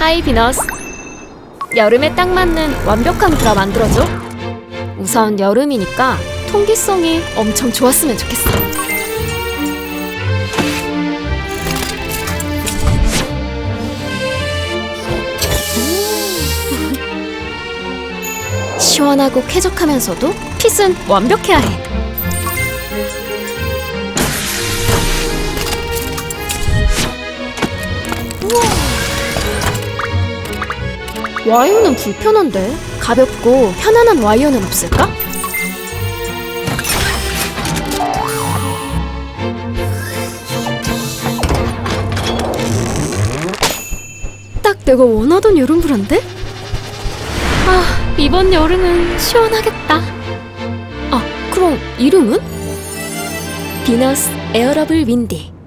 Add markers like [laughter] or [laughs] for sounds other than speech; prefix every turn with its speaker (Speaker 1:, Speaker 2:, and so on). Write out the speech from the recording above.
Speaker 1: 하이 비너스. 여름에 딱 맞는 완벽한 브라 만들어줘. 우선 여름이니까 통기성이 엄청 좋았으면 좋겠어. [laughs] 시원하고 쾌적하면서도 핏은 완벽해야 해. 와 이어는 불편한데 가볍고 편안한 와이어는 없을까? 딱 내가 원하던 여름 브라인데? 아 이번 여름은 시원하겠다. 아 그럼 이름은? 비너스 에어러블 윈디.